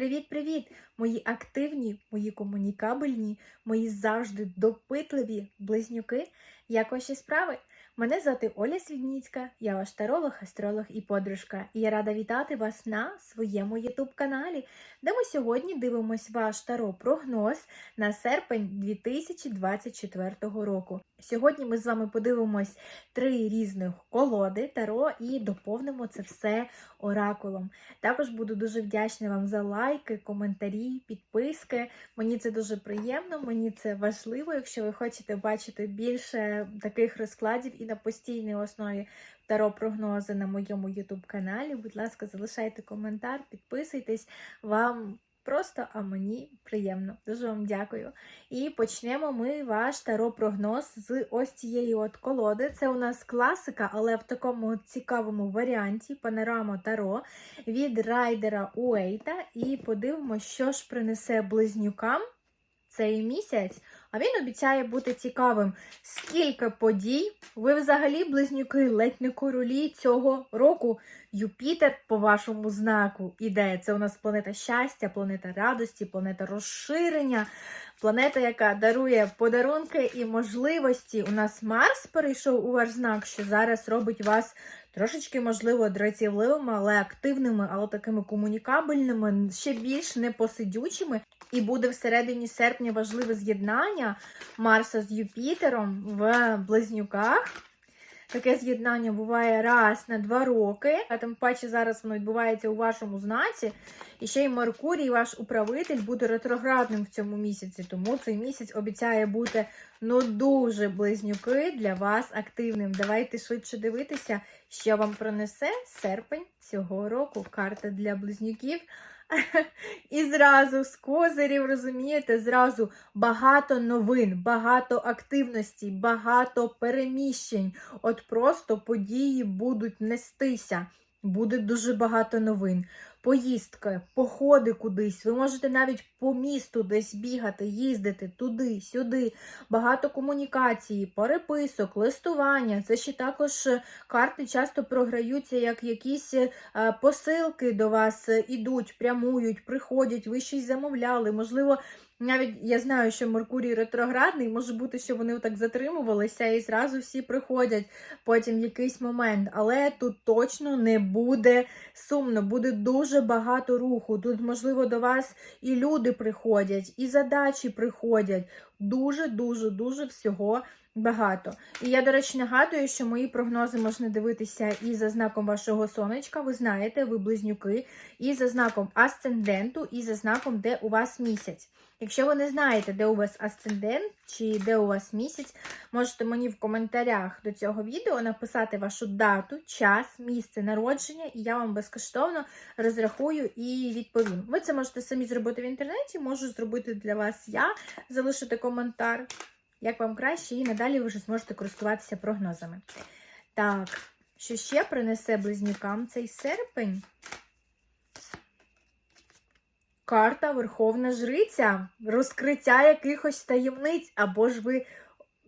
Привіт-привіт! Мої активні, мої комунікабельні, мої завжди допитливі близнюки. Як ваші справи? Мене звати Оля Свідніцька, я ваш таролог, астролог і подружка. І я рада вітати вас на своєму ютуб-каналі, де ми сьогодні дивимось ваш таро-прогноз на серпень 2024 року. Сьогодні ми з вами подивимось три різних колоди таро і доповнимо це все оракулом. Також буду дуже вдячна вам за лайки, коментарі, підписки. Мені це дуже приємно, мені це важливо, якщо ви хочете бачити більше таких розкладів і на постійній основі таро прогнози на моєму YouTube каналі. Будь ласка, залишайте коментар, підписуйтесь. Вам просто, а мені приємно. Дуже вам дякую. І почнемо ми ваш таро-прогноз з ось цієї от колоди. Це у нас класика, але в такому цікавому варіанті панорама таро від райдера Уейта. І подивимося, що ж принесе близнюкам цей місяць. А він обіцяє бути цікавим. Скільки подій ви взагалі, близнюки, ледь не королі цього року. Юпітер по вашому знаку іде. Це у нас планета щастя, планета радості, планета розширення, планета, яка дарує подарунки і можливості. У нас Марс перейшов у ваш знак, що зараз робить вас трошечки, можливо, дратівливими, але активними, але такими комунікабельними, ще більш непосидючими. І буде всередині серпня важливе з'єднання Марса з Юпітером в близнюках. Таке з'єднання буває раз на два роки, а тим паче зараз воно відбувається у вашому знаці. І ще й Меркурій, ваш управитель, буде ретроградним в цьому місяці. Тому цей місяць обіцяє бути ну дуже близнюки для вас активним. Давайте швидше дивитися, що вам принесе серпень цього року. Карта для близнюків. І зразу з козирів, розумієте, зразу багато новин, багато активності, багато переміщень. От просто події будуть нестися. Буде дуже багато новин. Поїздки, походи кудись. Ви можете навіть по місту десь бігати, їздити туди, сюди. Багато комунікації, переписок, листування. Це ще також е, карти часто програються, як якісь е, посилки до вас е, ідуть, прямують, приходять, ви щось замовляли. Можливо, навіть я знаю, що Меркурій ретроградний, може бути, що вони так затримувалися і зразу всі приходять потім в якийсь момент. Але тут точно не буде сумно, буде дуже багато руху. Тут, можливо, до вас і люди приходять, і задачі приходять. Дуже-дуже дуже всього. Багато. І я, до речі, нагадую, що мої прогнози можна дивитися і за знаком вашого сонечка, ви знаєте, ви близнюки, і за знаком асценденту, і за знаком, де у вас місяць. Якщо ви не знаєте, де у вас асцендент чи де у вас місяць, можете мені в коментарях до цього відео написати вашу дату, час, місце народження, і я вам безкоштовно розрахую і відповім. Ви це можете самі зробити в інтернеті, можу зробити для вас я, залишити коментар, як вам краще, і надалі ви вже зможете користуватися прогнозами. Так, що ще принесе близнюкам цей серпень? Карта Верховна Жриця, розкриття якихось таємниць, або ж ви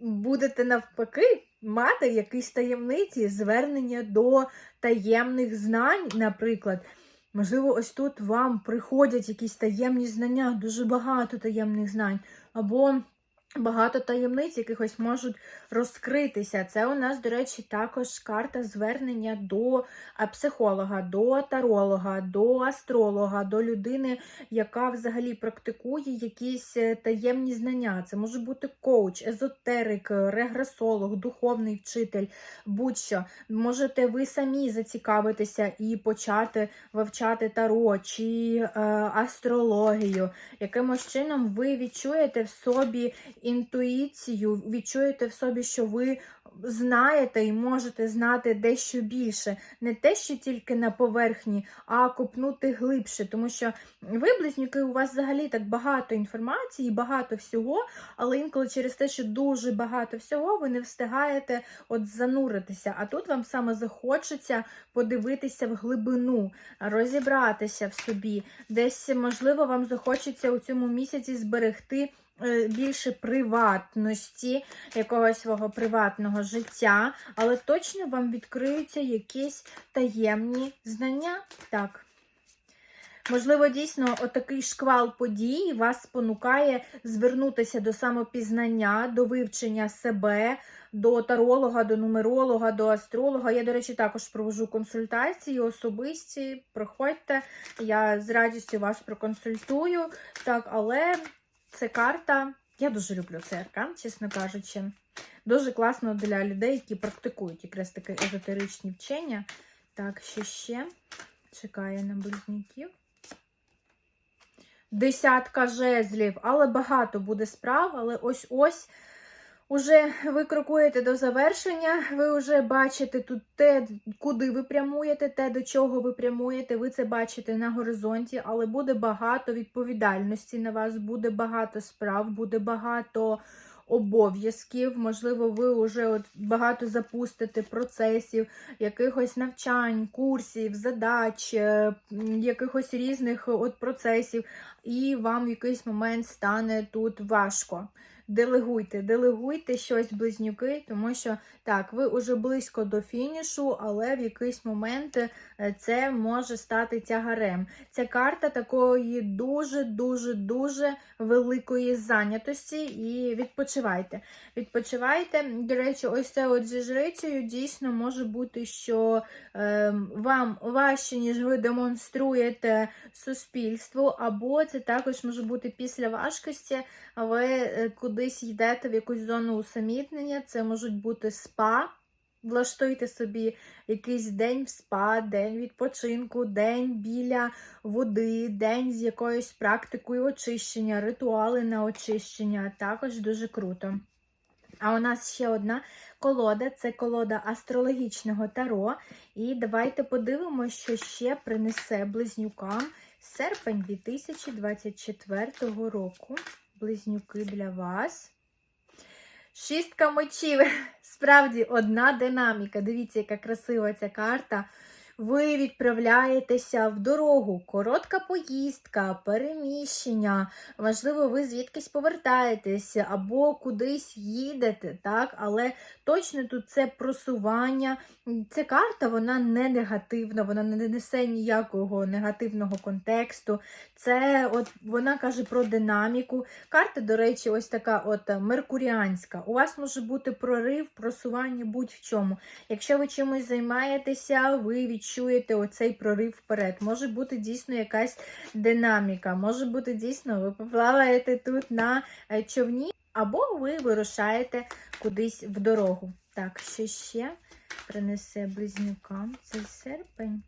будете навпаки мати якісь таємниці, звернення до таємних знань, наприклад. Можливо, ось тут вам приходять якісь таємні знання, дуже багато таємних знань, або Багато таємниць, якихось можуть розкритися. Це у нас, до речі, також карта звернення до психолога, до таролога, до астролога, до людини, яка взагалі практикує якісь е, таємні знання. Це може бути коуч, езотерик, регресолог, духовний вчитель, будь-що. Можете ви самі зацікавитися і почати вивчати таро чи е, астрологію. Якимось чином ви відчуєте в собі інтуїцію, відчуєте в собі, що ви знаєте і можете знати дещо більше. Не те, що тільки на поверхні, а копнути глибше. Тому що ви, близнюки, у вас взагалі так багато інформації, багато всього, але інколи через те, що дуже багато всього, ви не встигаєте от зануритися. А тут вам саме захочеться подивитися в глибину, розібратися в собі. Десь, можливо, вам захочеться у цьому місяці зберегти. Е, більше приватності, якогось свого приватного життя, але точно вам відкриються якісь таємні знання. Так. Можливо, дійсно, отакий шквал подій вас спонукає звернутися до самопізнання, до вивчення себе, до таролога, до нумеролога, до астролога. Я, до речі, також провожу консультації особисті. Приходьте, я з радістю вас проконсультую. Так, але це карта. Я дуже люблю цей аркан, чесно кажучи. Дуже класно для людей, які практикують якраз таке езотеричні вчення. Так, що ще чекає на близнюків. Десятка жезлів, але багато буде справ, але ось-ось. Уже ви крокуєте до завершення, ви вже бачите тут те, куди ви прямуєте, те, до чого ви прямуєте. Ви це бачите на горизонті, але буде багато відповідальності на вас, буде багато справ, буде багато обов'язків. Можливо, ви вже от багато запустите процесів, якихось навчань, курсів, задач, е, якихось різних от процесів, і вам в якийсь момент стане тут важко. Делегуйте, делегуйте щось близнюки, тому що так, ви вже близько до фінішу, але в якийсь момент е, це може стати тягарем. Ця карта такої дуже-дуже дуже великої зайнятості і відпочивайте. Відпочивайте. До речі, ось це от зі жрицею дійсно може бути, що е, вам важче, ніж ви демонструєте суспільству, або це також може бути після важкості, ви е, кудись йдете в якусь зону усамітнення, це можуть бути спа. Влаштуйте собі якийсь день в спа, день відпочинку, день біля води, день з якоюсь практикою очищення, ритуали на очищення. Також дуже круто. А у нас ще одна колода це колода астрологічного таро. І давайте подивимося, що ще принесе близнюкам серпень 2024 року. Близнюки для вас. Шістка мечів. Справді одна динаміка. Дивіться, яка красива ця карта. Ви відправляєтеся в дорогу, коротка поїздка, переміщення. Можливо, ви звідкись повертаєтеся або кудись їдете, так? Але точно тут це просування. Ця карта вона не негативна, вона не несе ніякого негативного контексту. Це от вона каже про динаміку. Карта, до речі, ось така от меркуріанська. У вас може бути прорив, просування будь-в чому. Якщо ви чимось займаєтеся, ви відчуєте оцей прорив вперед. Може бути дійсно якась динаміка, може бути дійсно, ви поплаваєте тут на е, човні, або ви вирушаєте кудись в дорогу. Так, що ще принесе близнюкам цей серпень?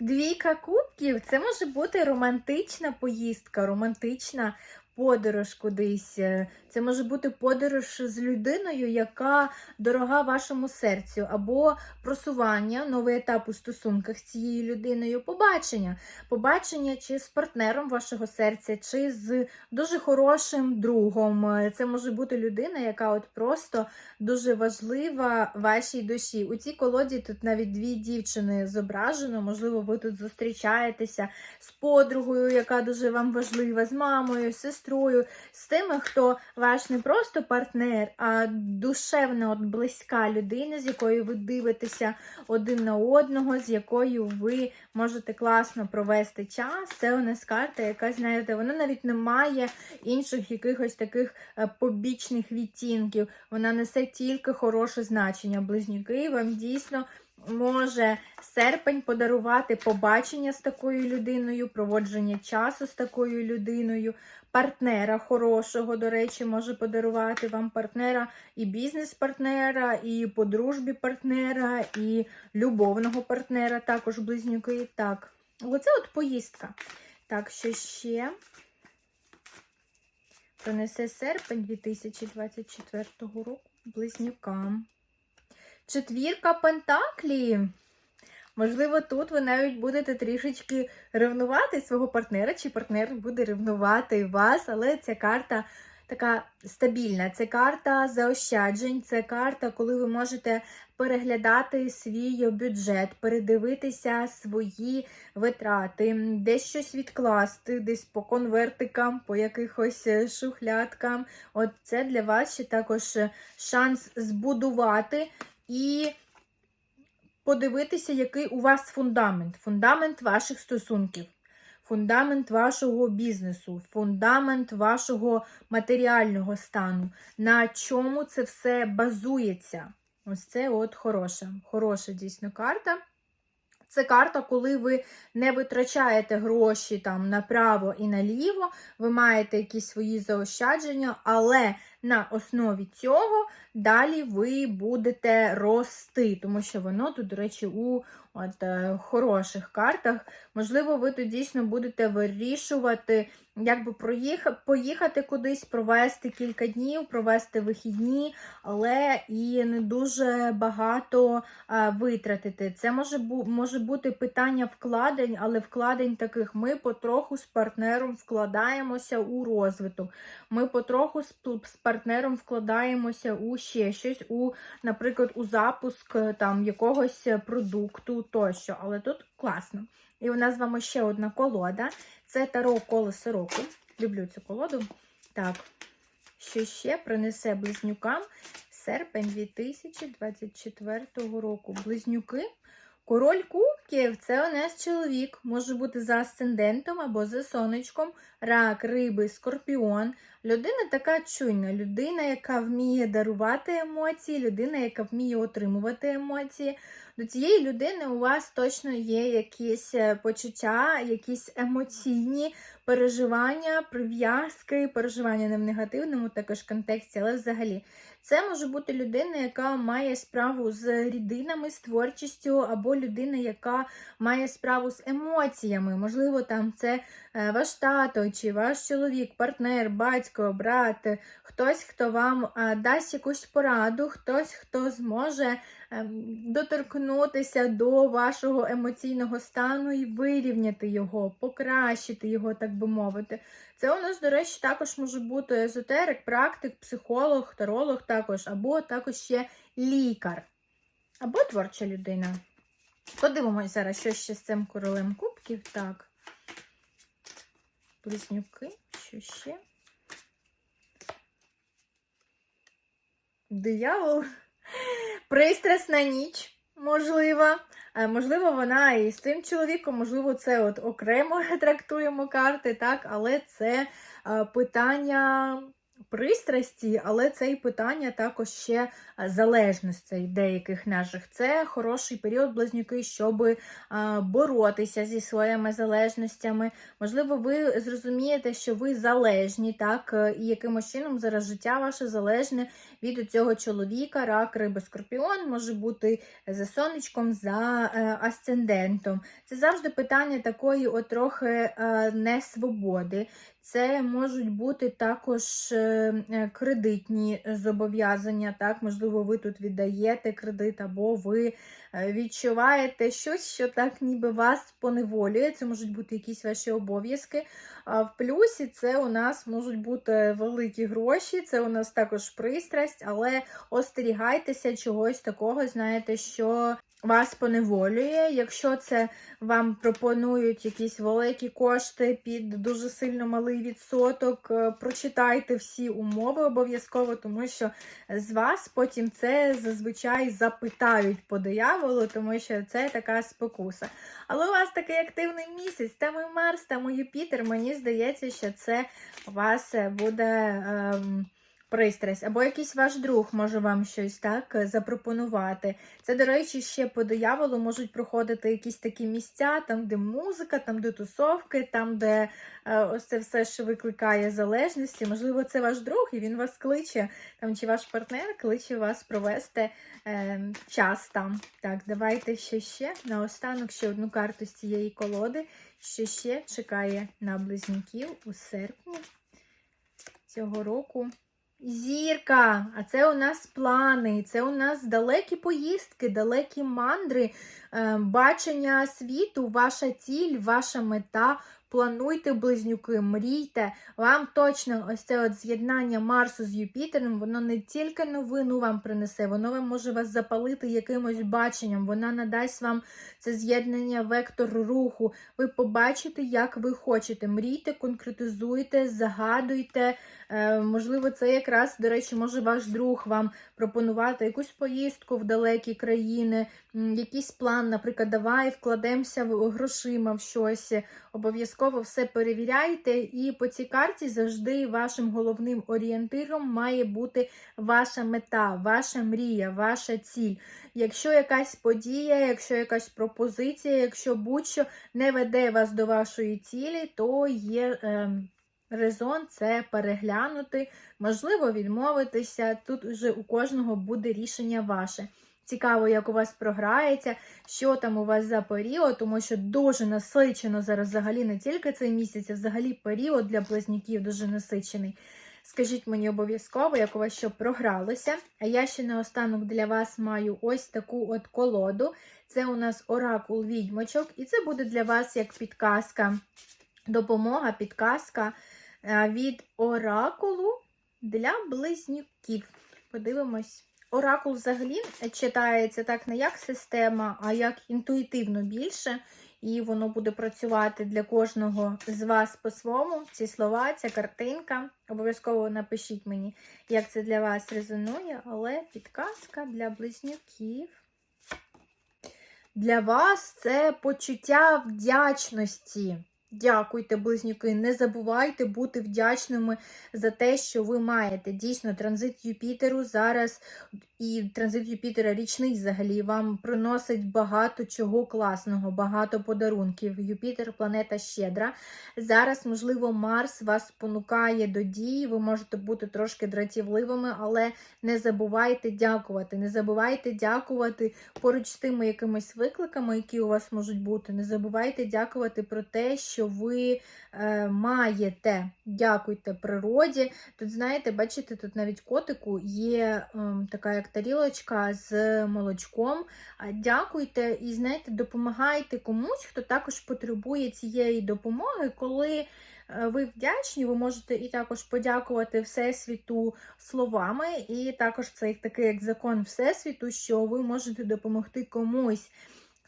Двійка кубків це може бути романтична поїздка, романтична подорож кудись. Е, Це може бути подорож з людиною, яка дорога вашому серцю, або просування, новий етап у стосунках з цією людиною, побачення. Побачення чи з партнером вашого серця, чи з дуже хорошим другом. Е, Це може бути людина, яка от просто дуже важлива вашій душі. У цій колоді тут навіть дві дівчини зображено. Можливо, ви тут зустрічаєтеся з подругою, яка дуже вам важлива, з мамою, з сестрою, з тими, хто ваш не просто партнер, а душевна, от близька людина, з якою ви дивитеся один на одного, з якою ви можете класно провести час. Це у нас карта, яка, знаєте, вона навіть не має інших якихось таких е, побічних відтінків. Вона несе тільки хороше значення. Близнюки вам дійсно може серпень подарувати побачення з такою людиною, проводження часу з такою людиною, партнера хорошого, до речі, може подарувати вам партнера і бізнес-партнера, і по дружбі партнера, і любовного партнера, також близнюки. Так, оце от поїздка. Так, що ще принесе серпень 2024 року близнюкам. Четвірка Пентаклі. Можливо, тут ви навіть будете трішечки ревнувати свого партнера, чи партнер буде ревнувати вас, але ця карта така стабільна. Це карта заощаджень, це карта, коли ви можете переглядати свій бюджет, передивитися свої витрати, десь щось відкласти, десь по конвертикам, по якихось е, шухлядкам. От це для вас ще також шанс збудувати і подивитися, який у вас фундамент, фундамент ваших стосунків, фундамент вашого бізнесу, фундамент вашого матеріального стану, на чому це все базується. Ось це от хороша, хороша дійсно карта. Це карта, коли ви не витрачаєте гроші там направо і наліво, ви маєте якісь свої заощадження, але на основі цього далі ви будете рости, тому що воно тут, до речі, у от, е, хороших картах. Можливо, ви тут дійсно будете вирішувати, як би проїхати, поїхати кудись, провести кілька днів, провести вихідні, але і не дуже багато а, витратити. Це може, бу, може бути питання вкладень, але вкладень таких ми потроху з партнером вкладаємося у розвиток. Ми потроху з, з партнером вкладаємося у ще щось, у, наприклад, у запуск е, там якогось продукту тощо. Але тут класно. І у нас з вами ще одна колода. Це таро колесо року. Люблю цю колоду. Так, що ще принесе близнюкам серпень 2024 року. Близнюки. Король кубків це у нас чоловік, може бути за асцендентом або за сонечком, рак, риби, скорпіон. Людина така чуйна, людина, яка вміє дарувати емоції, людина, яка вміє отримувати емоції. До цієї людини у вас точно є якісь е, почуття, якісь емоційні переживання, прив'язки, переживання не в негативному також контексті, але взагалі. Це може бути людина, яка має справу з рідинами, з творчістю, або людина, яка має справу з емоціями. Можливо, там це е, ваш тато, чи ваш чоловік, партнер, батько, брат, хтось, хто вам е, дасть якусь пораду, хтось, хто зможе ем, доторкнутися до вашого емоційного стану і вирівняти його, покращити його, так би мовити. Це у нас, до речі, також може бути езотерик, практик, психолог, таролог також, або також ще лікар, або творча людина. Подивимось зараз, що ще з цим королем кубків. Так. Близнюки, що ще? Диявол. Пристрасна ніч, можливо. Можливо, вона і з цим чоловіком, можливо, це от окремо трактуємо карти, так, але це питання пристрасті, але це і питання також ще е, залежностей деяких наших. Це хороший період близнюки, щоб е, боротися зі своїми залежностями. Можливо, ви зрозумієте, що ви залежні, так, е, і якимось чином зараз життя ваше залежне від цього чоловіка, рак, риби, скорпіон, може бути за сонечком, за асцендентом. Це завжди питання такої от трохи несвободи. Це можуть бути також е, е, кредитні зобов'язання. Так, можливо, ви тут віддаєте кредит, або ви е, відчуваєте щось, що так ніби вас поневолює. Це можуть бути якісь ваші обов'язки. А в плюсі це у нас можуть бути великі гроші, це у нас також пристрасть, але остерігайтеся чогось такого, знаєте, що вас поневолює. Якщо це вам пропонують якісь великі кошти під дуже сильно малий відсоток, е, прочитайте всі умови обов'язково, тому що з вас потім це зазвичай запитають по дияволу, тому що це така спокуса. Але у вас такий активний місяць, там і Марс, там і Юпітер. Мені здається, що це у вас буде. Ем, Пристрасть, або якийсь ваш друг може вам щось так запропонувати. Це, до речі, ще по дияволу можуть проходити якісь такі місця, там, де музика, там, де тусовки, там, де е, ось це все, що викликає залежності. Можливо, це ваш друг, і він вас кличе, там, чи ваш партнер кличе вас провести е, час там. Так, давайте ще ще наостанок ще одну карту з цієї колоди, що ще чекає на близнюків у серпні цього року. Зірка, а це у нас плани, це у нас далекі поїздки, далекі мандри, е, бачення світу, ваша ціль, ваша мета. Плануйте близнюки, мрійте. Вам точно ось це от з'єднання Марсу з Юпітером, воно не тільки новину вам принесе, воно вам може вас запалити якимось баченням, вона надасть вам це з'єднання вектор руху. Ви побачите, як ви хочете. Мрійте, конкретизуйте, загадуйте. Е, можливо, це якраз, до речі, може ваш друг вам пропонувати якусь поїздку в далекі країни, якийсь план, наприклад, давай вкладемося в грошима в щось, обов'язково все перевіряйте. І по цій карті завжди вашим головним орієнтиром має бути ваша мета, ваша мрія, ваша ціль. Якщо якась подія, якщо якась пропозиція, якщо будь-що не веде вас до вашої цілі, то є. ем, Резон це переглянути, можливо, відмовитися. Тут вже у кожного буде рішення ваше. Цікаво, як у вас програється, що там у вас за період, тому що дуже насичено зараз взагалі не тільки цей місяць, а взагалі період для близнюків дуже насичений. Скажіть мені обов'язково, як у вас що програлося. А я ще наостанок для вас маю ось таку от колоду. Це у нас оракул відьмочок, і це буде для вас як підказка, допомога, підказка е, від оракулу для близнюків. Подивимось. Оракул взагалі читається так не як система, а як інтуїтивно більше. І воно буде працювати для кожного з вас по-своєму. Ці слова, ця картинка. Обов'язково напишіть мені, як це для вас резонує, але підказка для близнюків. Для вас це почуття вдячності. Дякуйте, близнюки. Не забувайте бути вдячними за те, що ви маєте. Дійсно, транзит Юпітеру зараз і транзит Юпітера річний взагалі вам приносить багато чого класного, багато подарунків. Юпітер планета щедра. Зараз, можливо, Марс вас спонукає до дії. Ви можете бути трошки дратівливими, але не забувайте дякувати. Не забувайте дякувати поруч з тими якимись викликами, які у вас можуть бути. Не забувайте дякувати про те, що ви е, маєте. Дякуйте природі. Тут, знаєте, бачите, тут навіть котику є е, така як тарілочка з молочком. Дякуйте і, знаєте, допомагайте комусь, хто також потребує цієї допомоги, коли. е, Ви вдячні, ви можете і також подякувати Всесвіту словами, і також це такий як закон Всесвіту, що ви можете допомогти комусь,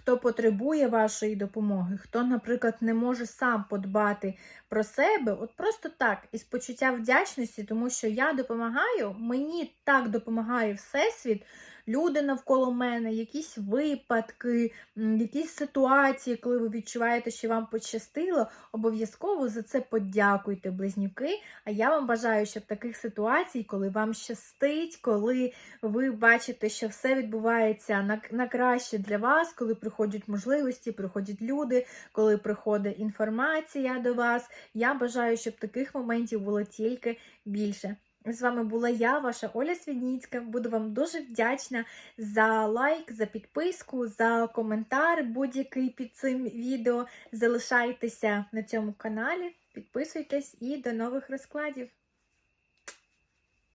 хто потребує вашої допомоги, хто, наприклад, не може сам подбати про себе, от просто так, із почуття вдячності, тому що я допомагаю, мені так допомагає Всесвіт. Люди навколо мене, якісь випадки, якісь ситуації, коли ви відчуваєте, що вам пощастило, обов'язково за це подякуйте, близнюки. А я вам бажаю, щоб таких ситуацій, коли вам щастить, коли ви бачите, що все відбувається на, на краще для вас, коли приходять можливості, приходять люди, коли приходить інформація до вас. Я бажаю, щоб таких моментів було тільки більше. З вами була я, ваша Оля Свідніцька. Буду вам дуже вдячна за лайк, за підписку, за коментар будь-який під цим відео. Залишайтеся на цьому каналі, підписуйтесь і до нових розкладів.